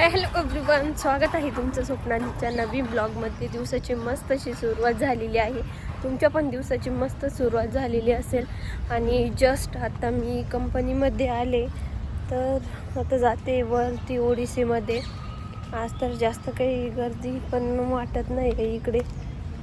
Hello everyone स्वागत आहे तुमचं स्वप्नांच्या नवीन ब्लॉगमध्ये. दिवसाची मस्त अशी सुरुवात झालेली आहे. तुमच्या पण दिवसाची मस्त सुरुवात झालेली असेल. आणि जस्ट आता मी कंपनीमध्ये आले तर आता जाते वरती ओडिसीमध्ये. आज तर जास्त काही गर्दी पण वाटत नाही आहे इकडे.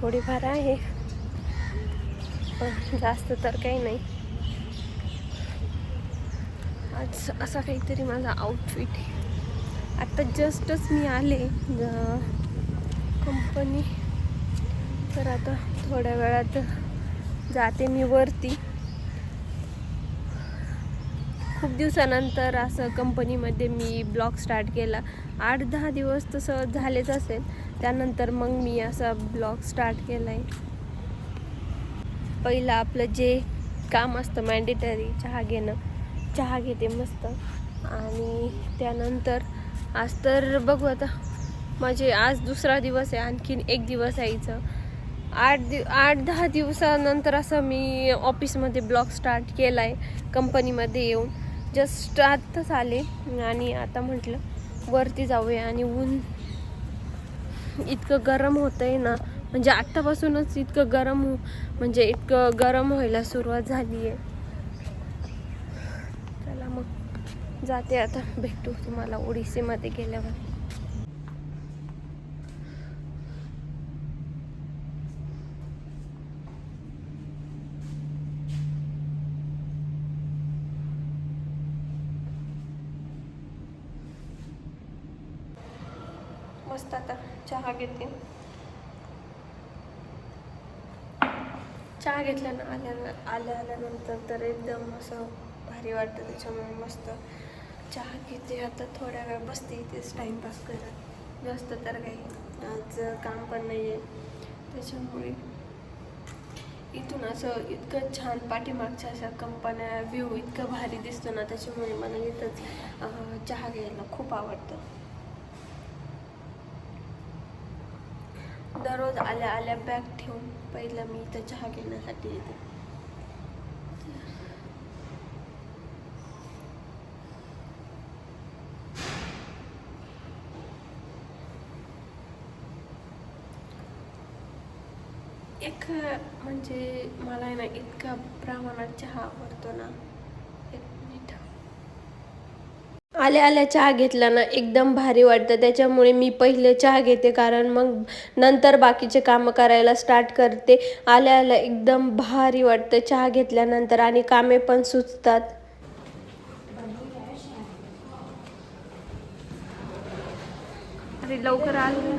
थोडीफार आहे पण जास्त तर काही नाही. आज असा काहीतरी माझा आउटफिट आहे. आता जस्टच मी आले कंपनी तर आता थोड्या वेळात जाते मी वरती. खूप दिवसानंतर असं कंपनीमध्ये मी ब्लॉग स्टार्ट केला. आठ दहा दिवस तसं झालेच असेल. त्यानंतर मग मी असा ब्लॉग स्टार्ट केला आहे पहिलं आपलं जे काम असतं मॅन्डेटरी चहा घेणं चहा घेते मस्त. आणि त्यानंतर आज तर बघू आता. माझे आज दुसरा दिवस आहे आणखीन एक दिवस यायचं आठ दि आठ दहा दिवसानंतर असं मी ऑफिसमध्ये ब्लॉग स्टार्ट केला आहे कंपनीमध्ये येऊन. जस्ट आत्ताच आले आणि आता म्हटलं वरती जाऊया आणि ऊन इतकं गरम होतं आहे ना. म्हणजे आत्तापासूनच इतकं गरम म्हणजे इतकं गरम व्हायला सुरुवात झाली आहे चला मग जाते आता. भेटू तुम्हाला ओडिसीमध्ये गेल्यावर. मस्त आता चहा घेते. चहा घेतल्यानं आल्या आल्या आल्यानंतर तर एकदम असं भारी वाटतं त्याच्यामुळे मस्त. चहा घेते. आता थोड्या वेळ बसते इथेच टाईमपास करत. जास्त तर काही आज काम पण नाही आहे त्याच्यामुळे इथून असं इतकं छान पाठीमागच्या अशा कंपन्या व्ह्यू इतकं भारी दिसतो ना त्याच्यामुळे मला इथंच चहा घ्यायला खूप आवडतं. दररोज आल्या आल्या बॅग ठेवून पहिलं मी इथं चहा घेण्यासाठी येते. एक म्हणजे मला आहे ना इतका प्रमाणात चहा आवडतो ना एक मिनिट आल्या आल्या चहा घेतला ना एकदम भारी वाटतं. त्याच्यामुळे मी पहिले चहा घेते कारण मग नंतर बाकीचे कामं करायला स्टार्ट करते. आल्या आल्या एकदम भारी वाटतं चहा घेतल्यानंतर आणि कामे पण सुचतात. अरे लवकर आलो.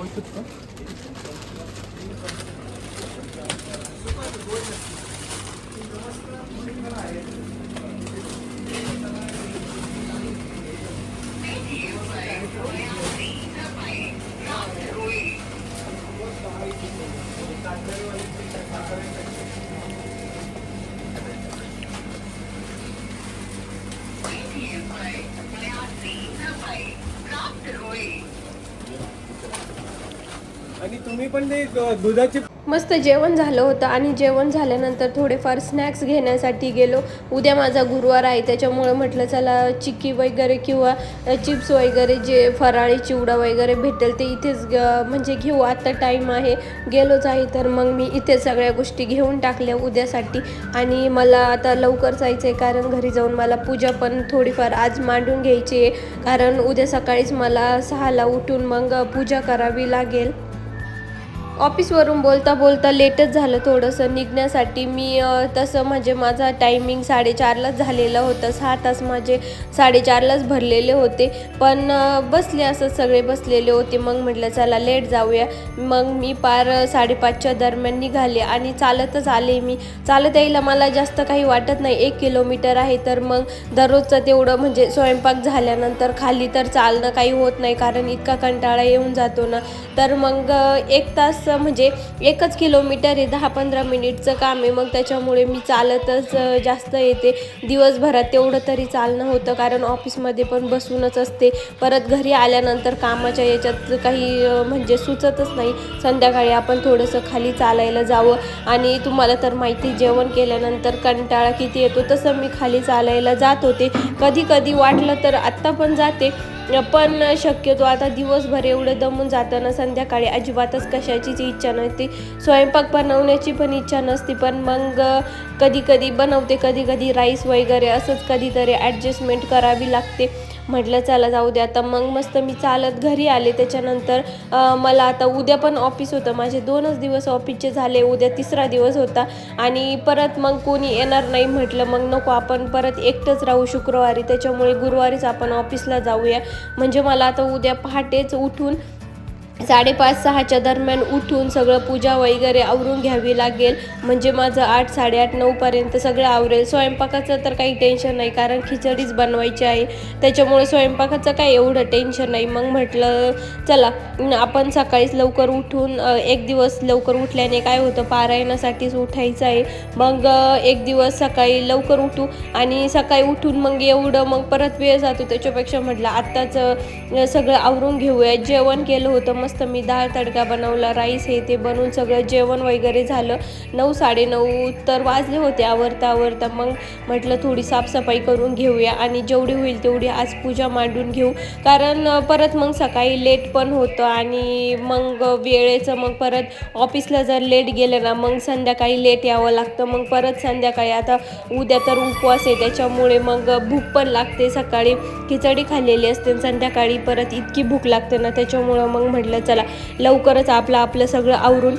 ना ते टोस्ट मी पण ते दुधाची मस्त जेवण झालं होतं आणि जेवण झाल्यानंतर थोडेफार स्नॅक्स घेण्यासाठी गेलो. उद्या माझा गुरुवार आहे त्याच्यामुळे म्हटलं चला चिक्की वगैरे किंवा चिप्स वगैरे जे फराळी चिवडा वगैरे भेटेल ते इथेच म्हणजे घेऊ. आत्ता टाईम आहे गेलोच आहे तर मग मी इथे सगळ्या गोष्टी घेऊन टाकल्या उद्यासाठी. आणि मला आता लवकर जायचं आहे कारण घरी जाऊन मला पूजा पण थोडीफार आज मांडून घ्यायची आहे. कारण उद्या सकाळीच मला सहाला उठून मग पूजा करावी लागेल. ऑफिसवरून बोलता बोलता लेटच झालं थोडंसं. निघण्यासाठी मी तसं म्हणजे माझा टायमिंग साडेचारलाच झालेलं होतं. सहा तास माझे साडेचारलाच भरलेले होते. पण बसले असं सगळे बसलेले होते. मग म्हटलं चला लेट जाऊया. मग मी पार साडेपाचच्या दरम्यान निघाले आणि चालतच आले मी. चालत यायला मला जास्त काही वाटत नाही. एक किलोमीटर आहे तर मग दररोजचं तेवढं म्हणजे स्वयंपाक झाल्यानंतर खाली तर चालणं काही होत नाही. कारण इतका कंटाळा येऊन जातो ना. तर मग एक तास अ, म्हणजे एकच किलोमीटर आहे दहा पंधरा मिनिटचं काम आहे. मग त्याच्यामुळे मी चालतच जास्त येते. दिवसभरात तेवढं तरी चालणं होतं कारण ऑफिसमध्ये पण बसूनच असते. परत घरी आल्यानंतर कामाच्या याच्यात काही म्हणजे सुचतच नाही. संध्याकाळी आपण थोडंसं खाली चालायला जावं. आणि तुम्हाला तर माहिती जेवण केल्यानंतर कंटाळा किती येतो तसं मी खाली चालायला जात होते. कधी कधी वाटलं तर आत्ता पण जाते. पण शक्यतो आता दिवसभर एवढं दमून जातं ना संध्याकाळी अजिबातच कशाचीच इच्छा नसते. स्वयंपाक बनवण्याची पण इच्छा नसते पण मग कधी कधी बनवते कधी कधी राईस वगैरे असंच कधीतरी ॲडजस्टमेंट करावी लागते. म्हटलं चला जाऊ दे आता मग मस्त मी चालत घरी आले. त्याच्यानंतर मला आता उद्या पण ऑफिस होतं. माझे दोनच दिवस ऑफिसचे झाले उद्या तिसरा दिवस होता. आणि परत मग कोणी येणार नाही म्हटलं मग नको आपण परत एकटंच राहू शुक्रवारी. त्याच्यामुळे गुरुवारीच आपण ऑफिसला जाऊया. म्हणजे मला आता उद्या पहाटेच उठून साडेपाच सहाच्या दरम्यान उठून सगळं पूजा वगैरे आवरून घ्यावी लागेल. म्हणजे माझं आठ साडेआठ नऊपर्यंत सगळं आवरेल. स्वयंपाकाचं तर काही टेन्शन नाही कारण खिचडीच बनवायची आहे. त्याच्यामुळे स्वयंपाकाचं काही एवढं टेन्शन नाही. मग म्हटलं चला आपण सकाळीच लवकर उठून एक दिवस लवकर उठल्याने काय होतं पारायणासाठीच उठायचं आहे. मग एक दिवस सकाळी लवकर उठू आणि सकाळी उठून मग एवढं मग परत वेळ जातो. त्याच्यापेक्षा म्हटलं आत्ताच सगळं आवरून घेऊया. जेवण केलं होतं मग मस्त मी डाळ तडका बनवला राईस हे ते बनवून सगळं जेवण वगैरे झालं. नऊ साडेनऊ तर वाजले होते आवरता आवरता. मग म्हटलं थोडी साफसफाई करून घेऊया आणि जेवढी होईल तेवढी आज पूजा मांडून घेऊ. कारण परत मग सकाळी लेट पण होतं आणि मग वेळेचं मग परत ऑफिसला जर लेट गेलं ना मग संध्याकाळी लेट यावं लागतं. मग परत संध्याकाळी आता उद्या तर उपवास आहे त्याच्यामुळे मग भूक पण लागते. सकाळी खिचडी खाल्लेली असते संध्याकाळी परत इतकी भूक लागते ना त्याच्यामुळं मग म्हटलं चला लवकरच आपलं आपलं सगळं आवरून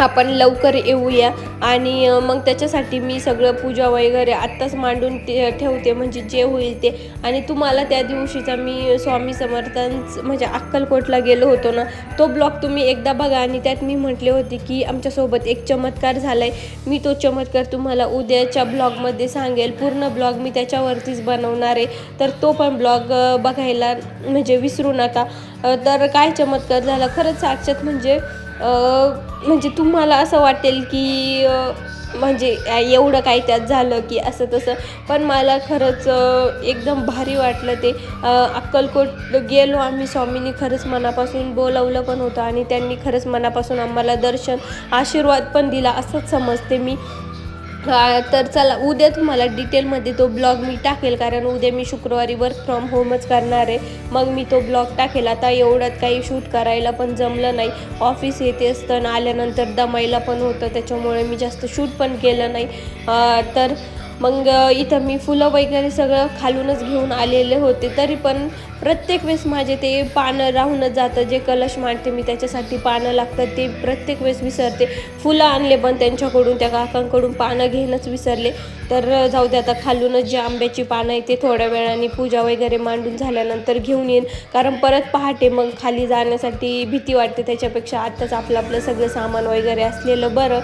आपण लवकर येऊया. आणि मग त्याच्यासाठी मी सगळं पूजा वगैरे आत्ताच मांडून ते ठेवते म्हणजे जे होईल ते. आणि तुम्हाला त्या दिवशीचा मी स्वामी समर्थांच म्हणजे अक्कलकोटला गेलो होतो ना तो ब्लॉग तुम्ही एकदा बघा. आणि त्यात मी म्हटले होते की आमच्यासोबत एक चमत्कार झाला आहे मी तो चमत्कार तुम्हाला उद्याच्या ब्लॉगमध्ये सांगेल. पूर्ण ब्लॉग मी त्याच्यावरतीच बनवणार आहे. तर तो पण ब्लॉग बघायला म्हणजे विसरू नका. तर काय चमत्कार झाला? खरंच साक्षात म्हणजे म्हणजे तुम्हाला असं वाटेल की म्हणजे एवढं काय त्यात झालं की असं तसं. पण मला खरंच एकदम भारी वाटलं ते. अक्कलकोट गेलो आम्ही स्वामींनी खरंच मनापासून बोलवलं पण होतं आणि त्यांनी खरंच मनापासून आम्हाला दर्शन आशीर्वाद पण दिला असंच समजते मी. तर चला उद्या तुम्हाला डिटेलमध्ये तो ब्लॉग मी टाकेल कारण उद्या मी शुक्रवारी वर्क फ्रॉम होमच करणार आहे. मग मी तो ब्लॉग टाकेल. आता एवढ्यात काही शूट करायला पण जमलं नाही. ऑफिस येते असतं आल्यानंतर दमायला पण होतं त्याच्यामुळे मी जास्त शूट पण केलं नाही. तर मग इथं मी फुलं वगैरे सगळं खालूनच घेऊन आलेले होते. तरी पण प्रत्येक वेळेस माझे ते पानं राहूनच जातं. जे कलश मांडते मी त्याच्यासाठी पानं लागतात ते प्रत्येक वेळेस विसरते. फुलं आणले पण त्यांच्याकडून त्या काकांकडून पानं घेणंच विसरले. तर जाऊ दे आता खालूनच जे आंब्याची पानं आहे ते थोड्या वेळाने पूजा वगैरे मांडून झाल्यानंतर घेऊन येईन. कारण परत पहाटे मग खाली जाण्यासाठी भीती वाटते. त्याच्यापेक्षा आत्ताच आपलं आपलं सगळं सामान वगैरे असलेलं बरं.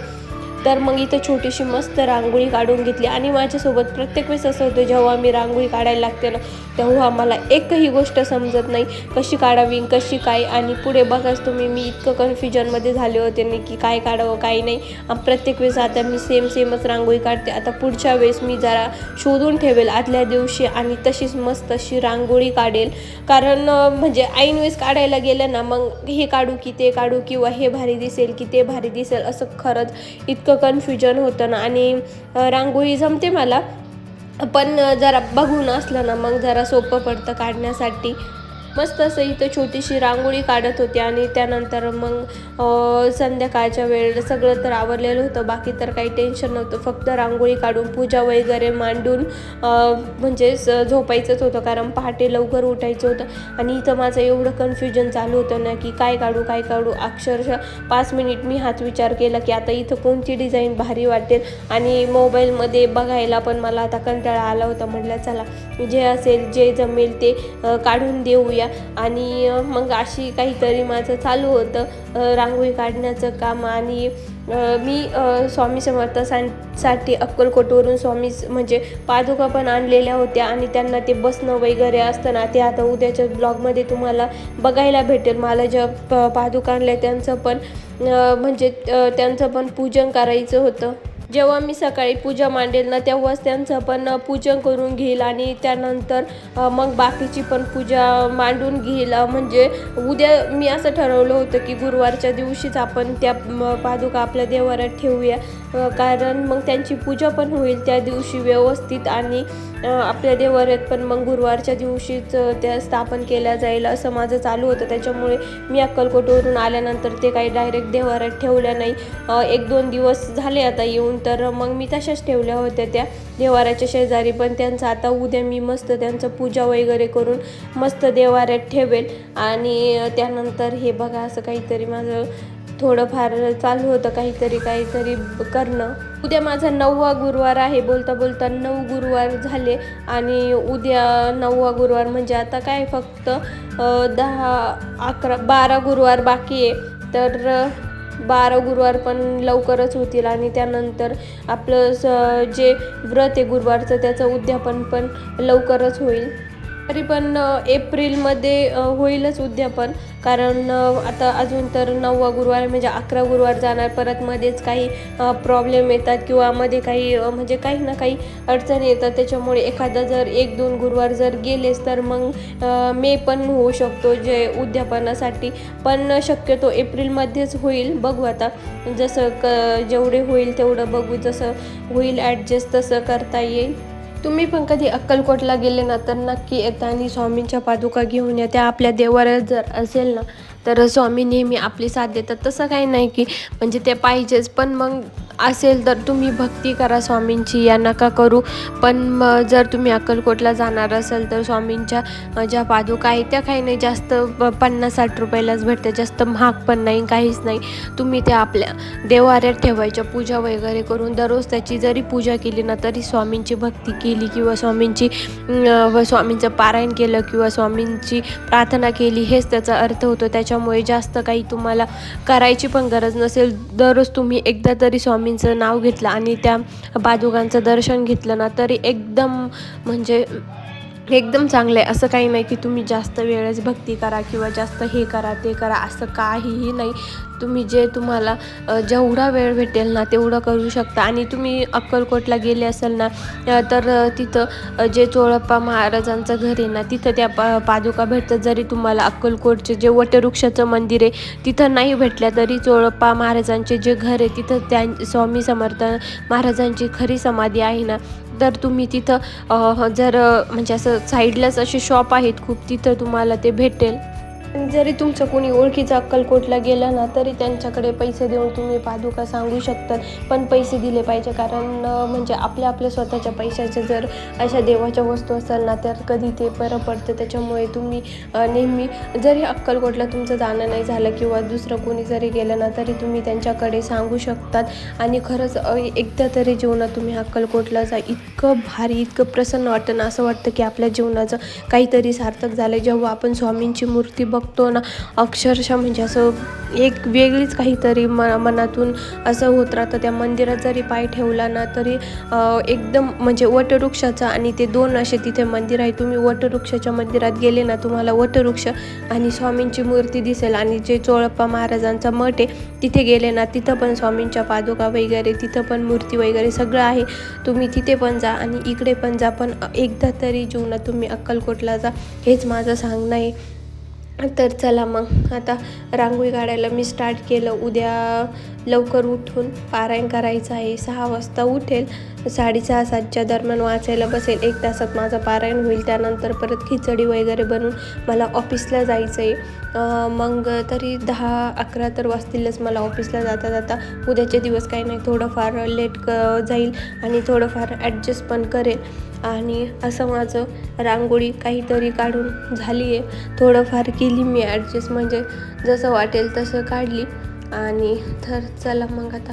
तर मग इथं छोटीशी मस्त रांगोळी काढून घेतली. आणि माझ्यासोबत प्रत्येक वेळेस असं होतं जेव्हा मी रांगोळी काढायला लागते ना तेव्हा मला एकही गोष्ट समजत नाही कशी काढावी कशी काय? आणि पुढे बघाच तुम्ही मी इतकं कन्फ्युजनमध्ये झाले होते नाही की काय काढावं काय नाही. आणि प्रत्येक वेळेस आता मी सेम सेमच रांगोळी काढते. आता पुढच्या वेळेस मी जरा शोधून ठेवेल आदल्या दिवशी आणि तशीच मस्त अशी रांगोळी काढेल. कारण म्हणजे ऐन वेळेस काढायला गेलं ना मग हे काढू की ते काढू किंवा हे भारी दिसेल की ते भारी दिसेल असं खरंच इतकं कन्फ्युजन होतं ना आणि रांगोळी जमते मला. पण जरा बघून असलं ना मग जरा सोपं पडतं काढण्यासाठी. मस्त असं इथं छोटीशी रांगोळी काढत होती आणि त्यानंतर मग संध्याकाळच्या वेळेला सगळं तर आवरलेलं होतं. बाकी तर काही टेन्शन नव्हतं. फक्त रांगोळी काढून पूजा वगैरे मांडून म्हणजेच म्हणजे झोपायचंच होतं. कारण पहाटे लवकर उठायचं होतं. आणि इथं माझं एवढं कन्फ्युजन चालू होतं ना की काय काढू काय काढू. अक्षरशः पाच मिनिट मी हाच विचार केला की आता इथं कोणती डिझाईन भारी वाटेल? आणि मोबाईलमध्ये बघायला पण मला आता कंटाळा आला होता. म्हटलं चला जे असेल जे जमेल ते काढून देऊ देऊया आणि मग अशी काहीतरी माझं चालू होतं रांगोळी काढण्याचं काम. आणि मी स्वामी समर्थांसाठी अक्कलकोटवरून स्वामी म्हणजे पादुका पण आणलेल्या होत्या. आणि त्यांना ते बसणं वगैरे असतं ना ते आता उद्याच्या ब्लॉगमध्ये तुम्हाला बघायला भेटेल. मला ज्या प पादुका आणल्या त्यांचं पण म्हणजे त्यांचं पण पूजन करायचं होतं. जेव्हा मी सकाळी पूजा मांडेल ना तेव्हाच त्यांचं पण पूजन करून घेईल आणि त्यानंतर मग बाकीची पण पूजा मांडून घेईल. म्हणजे उद्या मी असं ठरवलं होतं की गुरुवारच्या दिवशीच आपण त्या पादुका आपल्या देवाऱ्यात ठेवूया. कारण मग त्यांची पूजा पण होईल त्या दिवशी व्यवस्थित आणि आपल्या देवाऱ्यात पण मग गुरुवारच्या दिवशीच त्या स्थापन केल्या जाईल असं माझं चालू होतं. त्याच्यामुळे मी अक्कलकोटवरून आल्यानंतर ते काही डायरेक्ट देवाऱ्यात ठेवल्या नाही. एक दोन दिवस झाले आता येऊन. तर मग मी तशाच ठेवल्या होत्या त्या देवाऱ्याच्या शेजारी. पण त्यांचं आता उद्या मी मस्त त्यांचं पूजा वगैरे करून मस्त देवाऱ्यात ठेवेल. आणि त्यानंतर हे बघा असं काहीतरी माझं थोडंफार चालू होतं काहीतरी काहीतरी करणं. उद्या माझा नववा गुरुवार आहे. बोलता बोलता नऊ गुरुवार झाले. आणि उद्या नववा गुरुवार म्हणजे आता काय फक्त दहा अकरा बारा गुरुवार बाकी आहे. तर बारा गुरुवार पण लवकरच होतील आणि त्यानंतर आपलं स जे व्रत आहे गुरुवारचं त्याचं उद्यापन पण लवकरच होईल. तरी पण एप्रिलमध्ये होईलच उद्यापन कारण आता अजून तर नववा गुरुवार म्हणजे अकरा गुरुवार जाणार. परत मध्येच काही प्रॉब्लेम येतात किंवा मध्ये काही म्हणजे काही ना काही अडचणी येतात. त्याच्यामुळे एखादा जर एक दोन गुरुवार जर गेलेच तर मग मे पण होऊ शकतो जे उद्यापनासाठी. पण शक्यतो एप्रिलमध्येच होईल. बघू आता जसं क जेवढे होईल तेवढं बघू. जसं होईल ॲडजस्ट तसं करता येईल. तुम्ही पण कधी अक्कलकोटला गेले ना तर नक्की येता आणि स्वामींच्या पादुका घेऊन या. त्या आपल्या देवाऱ्यात जर असेल ना तर स्वामी नेहमी आपली साथ देतात. तसं काही नाही की म्हणजे ते पाहिजेच. पण मग असेल तर तुम्ही भक्ती करा स्वामींची या नका करू. पण मग जर तुम्ही अक्कलकोटला जाणार असाल तर स्वामींच्या ज्या पादुका आहेत त्या काही नाही जास्त प- पन्नास साठ रुपयालाच भेटते जास्त महाग पण नाही काहीच नाही. तुम्ही त्या आपल्या देवाऱ्यात ठेवायच्या पूजा वगैरे करून दररोज त्याची जरी पूजा केली ना तरी स्वामींची भक्ती केली किंवा स्वामींची व स्वामींचं पारायण केलं किंवा स्वामींची प्रार्थना केली हेच त्याचा अर्थ होतो. त्याच्यामुळे जास्त काही तुम्हाला करायची पण गरज नसेल. दररोज तुम्ही एकदा तरी स्वामी स्वामींचं नाव घेतलं आणि त्या पादुकांचं दर्शन घेतलं ना तरी एकदम म्हणजे एकदम चांगलं आहे. असं काही नाही की तुम्ही जास्त वेळेस भक्ती करा किंवा जास्त हे करा ते करा. असं काहीही नाही. तुम्ही जे तुम्हाला जेवढा वेळ भेटेल ना तेवढं करू शकता. आणि तुम्ही अक्कलकोटला गेले असाल ना तर तिथं जे चोळप्पा महाराजांचं घर आहे ना तिथं त्या पा पादुका भेटतात. जरी तुम्हाला अक्कलकोटचे जे वटवृक्षाचं मंदिर आहे तिथं नाही भेटल्या तरी चोळप्पा महाराजांचे जे घर आहे तिथं त्या स्वामी समर्थ महाराजांची खरी समाधी आहे ना तर तुम्ही तिथं जर म्हणजे असं साईडलाच असे शॉप आहेत खूप तिथं तुम्हाला ते भेटेल. जरी तुमचं कोणी ओळखीचं अक्कलकोटला गेलं ना तरी त्यांच्याकडे पैसे देऊन तुम्ही पादुका सांगू शकतात पण पैसे दिले पाहिजे कारण म्हणजे आपल्या आपल्या स्वतःच्या पैशाचे जर अशा देवाच्या वस्तू असेल ना तर कधी ते बरं पडतं. त्याच्यामुळे तुम्ही नेहमी जरी अक्कलकोटला तुमचं जाणं नाही झालं किंवा दुसरं कोणी जरी गेलं ना तरी तुम्ही त्यांच्याकडे सांगू शकतात. आणि खरंच एकदा तरी जीवनात तुम्ही अक्कलकोटला जा. इतकं भारी इतकं प्रसन्न वाटतं ना असं वाटतं की आपल्या जीवनाचं काहीतरी सार्थक झालं जेव्हा आपण स्वामींची मूर्ती बघ बघतो ना अक्षरशः म्हणजे असं एक वेगळीच काहीतरी म मनातून असं होत राहतं. त्या मंदिरात जरी पाय ठेवला ना तरी एकदम म्हणजे वटवृक्षाचा आणि ते दोन असे तिथे मंदिर आहे. तुम्ही वटवृक्षाच्या मंदिरात गेले ना तुम्हाला वटवृक्ष आणि स्वामींची मूर्ती दिसेल. आणि जे चोळप्पा महाराजांचा मठ आहे तिथे गेले ना तिथं पण स्वामींच्या पादुका वगैरे तिथं पण मूर्ती वगैरे सगळं आहे. तुम्ही तिथे पण जा आणि इकडे पण जा. पण एकदा तरी जीवनात तुम्ही अक्कलकोटला जा हेच माझं सांगणं आहे. तर चला मग. आता रांगोळी काढायला मी स्टार्ट केलं. उद्या लवकर उठून पारायण करायचं आहे. सहा वाजता उठेल. साडेसहा सातच्या दरम्यान वाचायला बसेल. एक तासात माझं पारायण होईल. त्यानंतर परत खिचडी वगैरे बनवून मला ऑफिसला जायचं आहे मग तरी दहा अकरा तर वाजतीलच मला ऑफिसला जाता जाता. उद्याचे दिवस काही नाही. थोडंफार लेट क जाईल आणि थोडंफार ॲडजस्ट पण करेल. आणि असं माझं रांगोळी काहीतरी काढून झाली आहे थोडंफार केली मी ॲडजस्ट. म्हणजे जसं वाटेल तसं काढली. आणि तर चला मग आता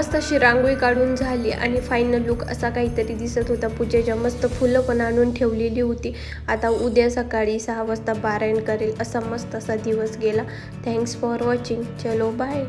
मस्त अशी रांगोळी काढून झाली आणि फायनल लुक असा काहीतरी दिसत होता. पूजेच्या मस्त फुलं पण आणून ठेवलेली होती. आता उद्या सकाळी सहा वाजता पारायण करेल असा मस्त असा दिवस गेला. थँक्स फॉर वॉचिंग चलो बाय